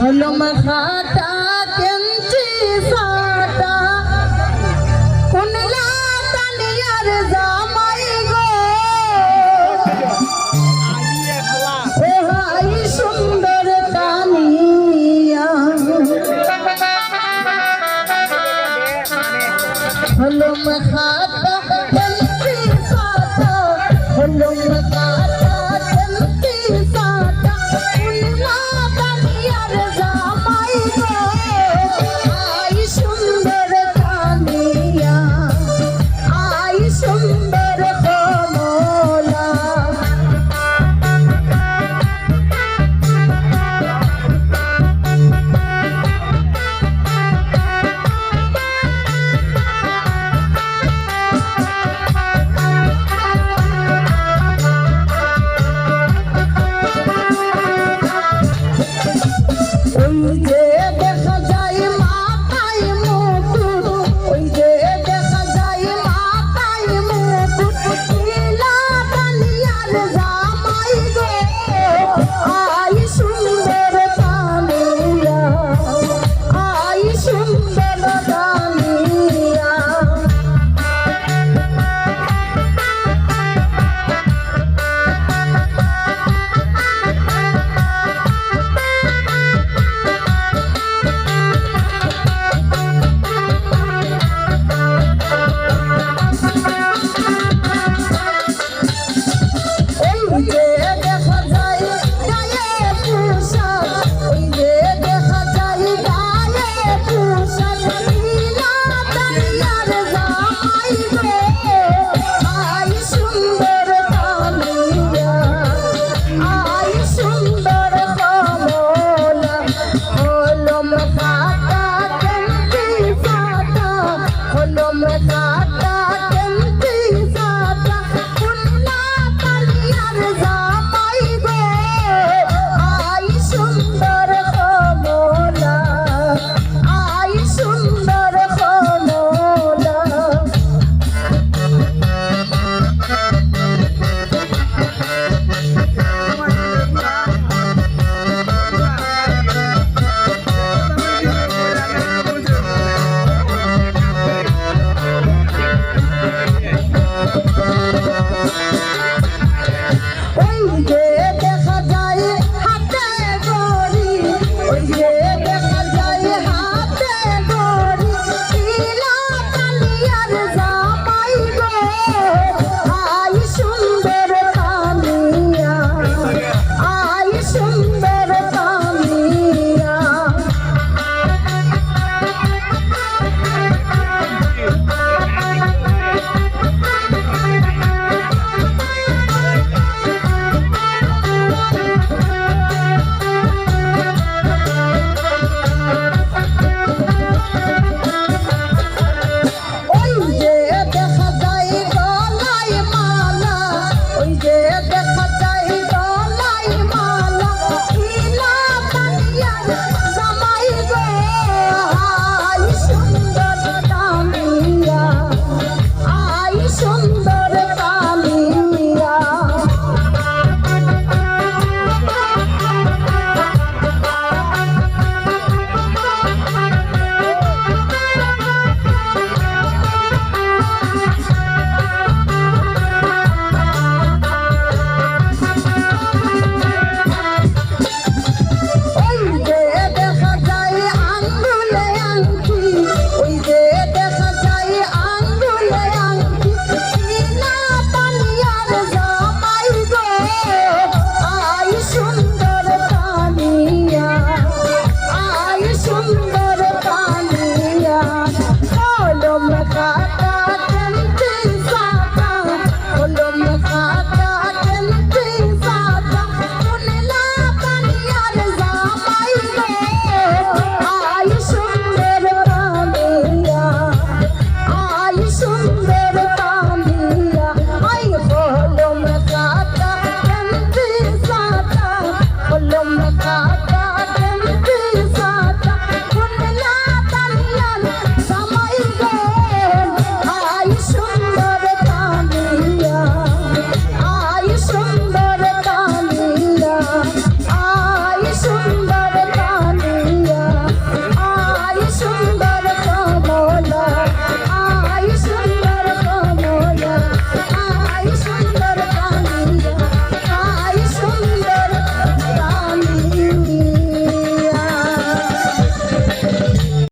হলম খাটা কেঞ্চি ফাটা কুনলা তানিয়ার জামাই গো। ও হাই সুন্দর তানিয়া Thank you. show.